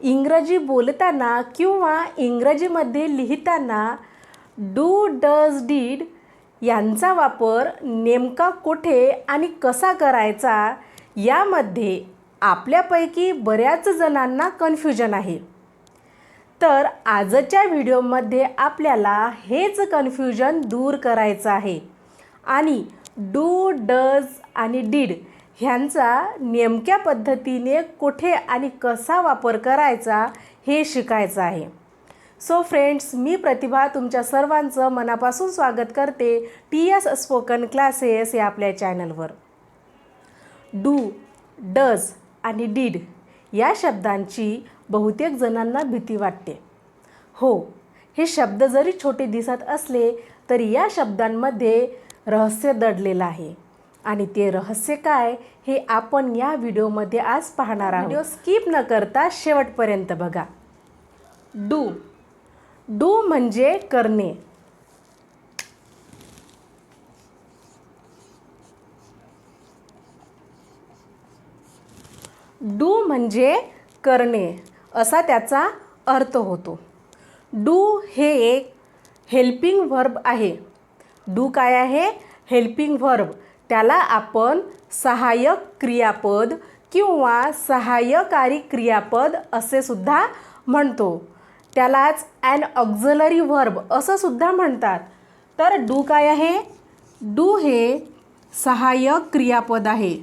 इंग्रजी बोलताना किंवा इंग्रजीमध्ये लिहिताना डू डज डीड यांचा वापर नेमका कुठे आणि कसा करायचा यामध्ये आपल्यापैकी बऱ्याच जणांना कन्फ्युजन आहे. तर आजच्या व्हिडिओमध्ये आपल्याला हेच कन्फ्युजन दूर करायचं आहे. आणि डू डज आणि डीड ह्यांचा नेमक्या पद्धतीने कुठे आणि कसा वापर करायचा हे शिकायचं आहे. सो फ्रेंड्स मी प्रतिभा तुमच्या सर्वांचं मनापासून स्वागत करते टी एस स्पोकन क्लासेस या आपल्या चॅनलवर. डू डज आणि डीड या शब्दांची बहुतेक जणांना भीती वाटते. हो हे शब्द जरी छोटे दिसत असले तरी या शब्दांमध्ये रहस्य दडलेलं आहे. आणि ते रहस्य काय हे आपण या व्हिडिओमध्ये आज पाहणार आहोत. व्हिडिओ स्किप न करता शेवटपर्यंत बघा. डू. डू म्हणजे करणे. डू म्हणजे करणे. असा त्याचा अर्थ होतो. डू हे एक हेल्पिंग व्हर्ब आहे. डू काय आहे? Helping verb. त्याला आपण सहाय्यक क्रियापद किंवा सहाय्यकारी क्रियापद असे सुद्धा म्हणतो. त्यालाच ॲन ऑक्झलरी व्हर्ब असं सुद्धा म्हणतात. तर डू काय आहे? डू हे सहाय्यक क्रियापद आहे.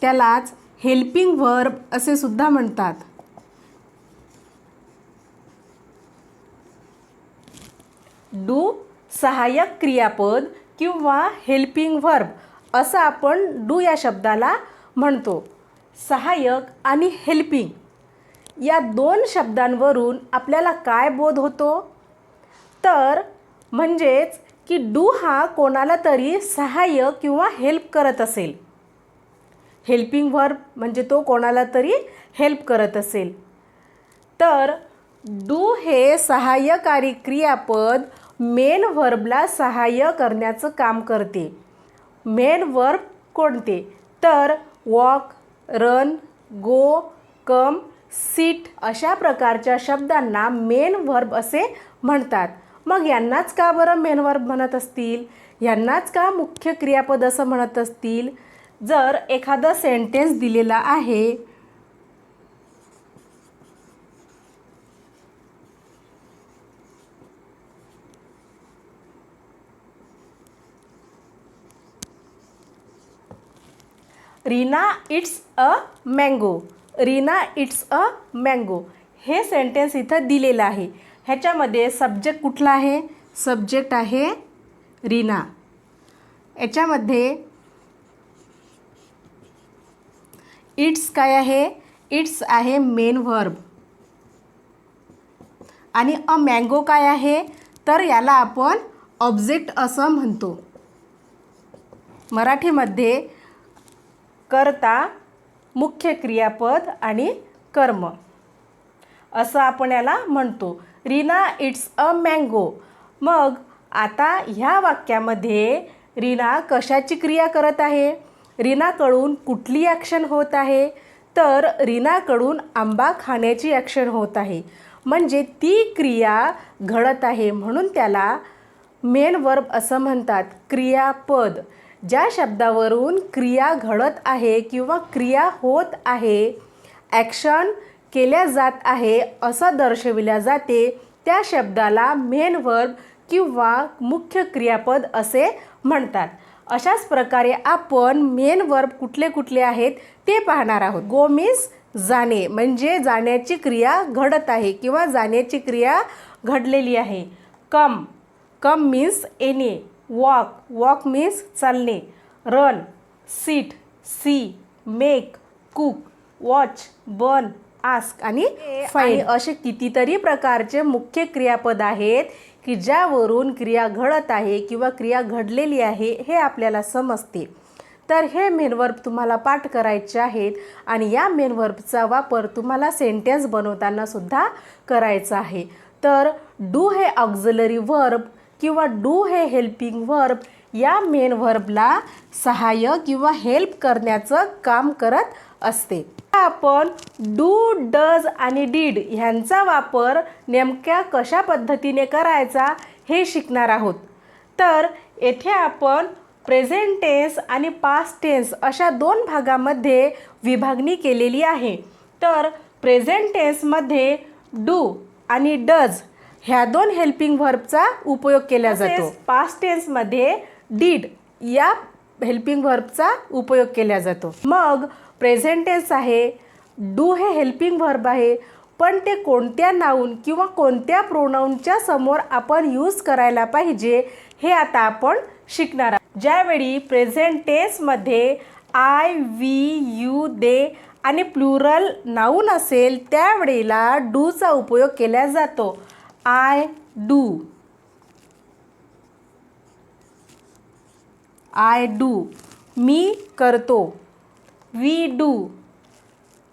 त्यालाच हेल्पिंग व्हर्ब असे सुद्धा म्हणतात. डू सहाय्यक क्रियापद किंवा हेल्पिंग व्हर्ब असं आपण डू या शब्दाला म्हणतो. सहाय्यक आणि हेल्पिंग या दोन शब्दांवरून आपल्याला काय बोध होतो? तर म्हणजेच की डू हा कोणाला तरी सहाय्य किंवा हेल्प करत असेल. हेल्पिंग व्हर्ब म्हणजे तो कोणाला तरी हेल्प करत असेल. तर डू हे सहाय्यकारी क्रियापद मेन व्हर्बला सहाय्य करण्याचं काम करते. मेन वर्ब कोणते? तर walk run go come sit अशा प्रकारच्या शब्दांना मेन व्हर्ब असे म्हणतात. मग यांनाच का बरं मेन वर्ब म्हणत असतील? यांनाच का मुख्य क्रियापद असं म्हणत असतील? जर एखादं सेंटेन्स दिलेला आहे Reena it's a mango Reena it's a mango हे सेंटेन्स इथं दिलेलं आहे. ह्याच्यामध्ये सब्जेक्ट कुठला आहे? सब्जेक्ट आहे रीना. याच्यामध्ये इट्स काय आहे? इट्स आहे मेन व्हर्ब. आणि अ मँगो काय आहे? तर याला आपण ऑब्जेक्ट असं म्हणतो. मराठीमध्ये करता मुख्य क्रियापद आणि कर्म. असं आपण याला म्हणतो. रीना इट्स अ मँगो मग आता ह्या वाक्यामध्ये रीना कशाची क्रिया करत आहे? रीनाकडून कुठली ॲक्शन होत आहे? तर रीनाकडून आंबा खाण्याची ॲक्शन होत आहे. म्हणजे ती क्रिया घडत आहे म्हणून त्याला मेन वर्ब असं म्हणतात. क्रियापद. ज्या शब्दावरून क्रिया घडत आहे किंवा क्रिया होत आहे ॲक्शन केल्या जात आहे असं दर्शविल्या जाते त्या शब्दाला मेन वर्ब किंवा मुख्य क्रियापद असे म्हणतात. अशाच प्रकारे आपण मेन वर्ब कुठले कुठले आहेत ते पाहणार आहोत. गो मीन्स जाणे म्हणजे जाण्याची क्रिया घडत आहे किंवा जाण्याची क्रिया घडलेली आहे. कम कम मीन्स येणे वॉक. वॉक मीन्स चालणे. Run sit see make cook watch burn ask आणि फाईन. असे कितीतरी प्रकारचे मुख्य क्रियापद आहेत की ज्यावरून क्रिया घडत आहे किंवा क्रिया घडलेली आहे हे आपल्याला समजते. तर हे मेनवर्ब तुम्हाला पाठ करायचे आहेत आणि या मेनवर्बचा वापर तुम्हाला सेंटेन्स बनवताना सुद्धा करायचा आहे. तर डू हे ऑक्झलरी वर्ब किंवा डू हे हेल्पिंग व्हर्ब या मेन व्हर्बला सहाय्य किंवा हेल्प करण्याचं काम करत असते. आपण डू डज आणि डीड ह्यांचा वापर नेमक्या कशा पद्धतीने करायचा हे शिकणार आहोत. तर येथे आपण प्रेझेंट टेन्स आणि पास्ट टेन्स अशा दोन भागामध्ये विभागणी केलेली आहे. तर प्रेझेंट टेन्समध्ये डू आणि डज ह्या दोन हेल्पिंग व्हर्बचा उपयोग केला जातो. पास्ट टेन्समध्ये डीड या हेल्पिंग व्हर्बचा उपयोग केला जातो. मग प्रेझेंट टेन्स आहे डू हे हेल्पिंग व्हर्ब आहे पण ते कोणत्या नाऊन किंवा कोणत्या प्रोनाऊनच्या समोर आपण यूज करायला पाहिजे हे आता आपण शिकणार आहोत. ज्यावेळी प्रेझेंट टेन्समध्ये आय व्ही यू दे आणि प्लुरल नाऊन असेल त्यावेळेला डूचा उपयोग केला जातो. आय डू आय डू मी करतो. वी डू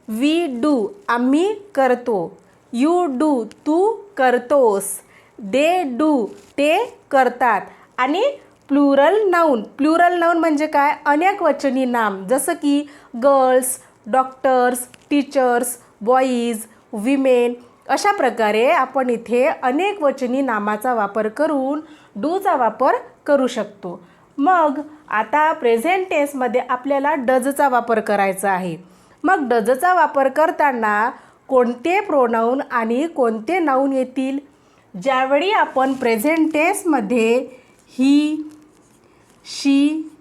वी डू आम्ही करतो. यू डू तू करतोस. दे डू ते करतात. आणि प्लुरल नाऊन प्लुरल नाऊन म्हणजे काय? अनेक वचनी नाम. जसं की girls doctors teachers boys women अशा प्रकारे आपण इथे अनेक वचनी नामाचा वापर करून डूचा वापर करू शकतो. मग आता प्रेझेंट टेन्समध्ये आपल्याला डजचा वापर करायचा आहे. मग डजचा वापर करताना कोणते प्रोनाऊन आणि कोणते नाऊन येतील? ज्यावेळी आपण प्रेझेंट टेन्समध्ये ही शी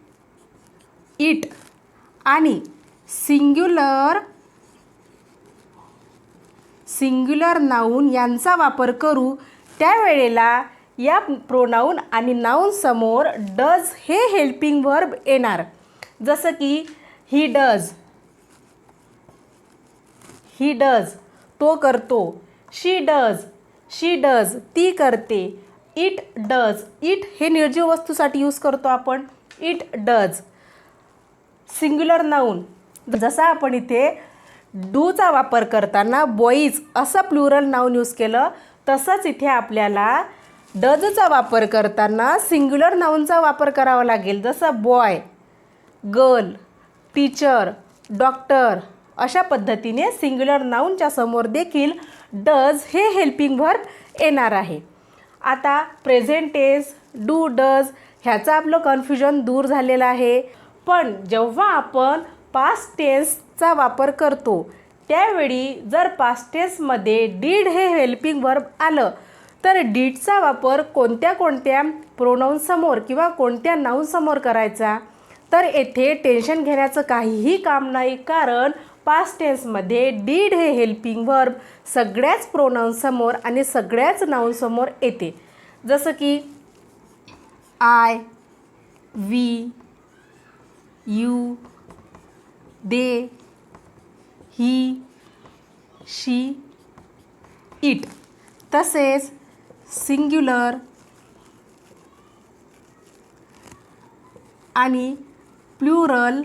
इट आणि सिंग्युलर सिंग्युलर नाऊन यांचा वापर करू त्यावेळेला या प्रोनाऊन आणि नाऊन समोर डज हे हेल्पिंग वर्ब येणार. जसं की ही डज. He does. तो करतो. She does. She does. ती करते. It does. इट हे निर्जीव वस्तूसाठी यूज करतो आपण. It does. Singular noun. जसा आपण इथे डूचा वापर करताना बॉईज असं प्लुरल नाऊन यूज केलं तसंच इथे आपल्याला डजचा वापर करताना सिंग्युलर नाऊनचा वापर करावा लागेल. जसं बॉय गर्ल टीचर डॉक्टर अशा पद्धतीने सिंग्युलर नाऊनच्या समोर देखील डज हे हेल्पिंग व्हर्ब येणार आहे. आता प्रेझेंट डू डज ह्याचं आपलं कन्फ्युजन दूर झालेलं आहे. पण जेव्हा आपण पास्ट चा वापर करतो. त्यावेळी जर पास्टेसमध्ये डीड हे हेल्पिंग वर्ब आलं तर डीडचा वापर कोणत्या कोणत्या प्रोनाऊनसमोर किंवा कोणत्या नाऊनसमोर करायचा? तर येथे टेन्शन घेण्याचं काहीही काम नाही कारण पास्ट टेन्समध्ये डीड हे हेल्पिंग वर्ब सगळ्याच प्रोनाऊनसमोर आणि सगळ्याच नाऊनसमोर येते. जसं की I we you they he she it. तसेच सिंग्युलर आणि प्लुरल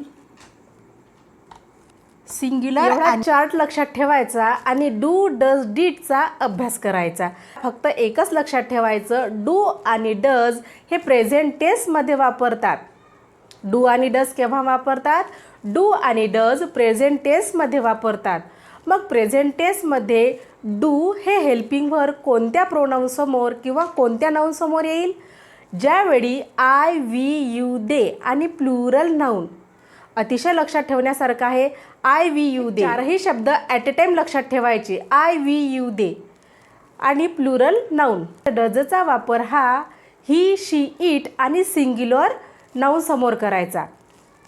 सिंग्युलर चार्ट लक्षात ठेवायचा आणि डू डज डीडचा अभ्यास करायचा. फक्त एकच लक्षात ठेवायचं डू आणि डज हे प्रेझेंट टेन्समध्ये वापरतात. डू आणि डज केव्हा वापरतात? डू आणि डज प्रेझेंट टेस्टमध्ये वापरतात. मग प्रेझेंट टेस्टमध्ये डू हे हेल्पिंग व्हर कोणत्या प्रोनाऊनसमोर किंवा कोणत्या नाऊनसमोर येईल? ज्यावेळी आय व्ही यू दे आणि प्लुरल नाऊन. अतिशय लक्षात ठेवण्यासारखं आहे. I we you they. चारही शब्द ॲट अ टाईम लक्षात ठेवायचे. I we you they. आणि प्लुरल नाऊन. डजचा वापर हा ही शी इट आणि सिंग्युलर नाऊन समोर करायचा.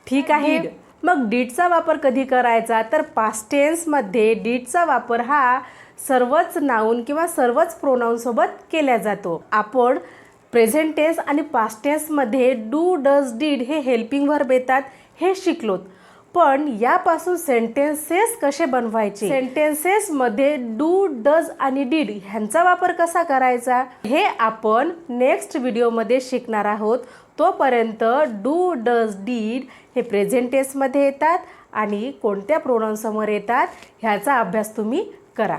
ठीक आहे? मग डीडचा वापर कधी करायचा? तर पास्टेन्समध्ये डीडचा वापर हा सर्वच नाऊन किंवा सर्वच प्रोनाऊनसोबत केला जातो. आपण प्रेझेंट टेन्स आणि पास्ट टेन्समध्ये डू डज डीड हे हेल्पिंग व्हर्ब येतात हे शिकलोत. पण यापासून सेंटेन्सेस कसे बनवायचे? सेंटेन्सेसमध्ये डू डज आणि डीड ह्यांचा वापर कसा करायचा? हे आपण नेक्स्ट व्हिडिओमध्ये शिकणार आहोत. तोपर्यंत डू डज डीड हे प्रेझेंट येतात आणि कोणत्या प्रोनाऊनसमोर येतात ह्याचा अभ्यास तुम्ही करा.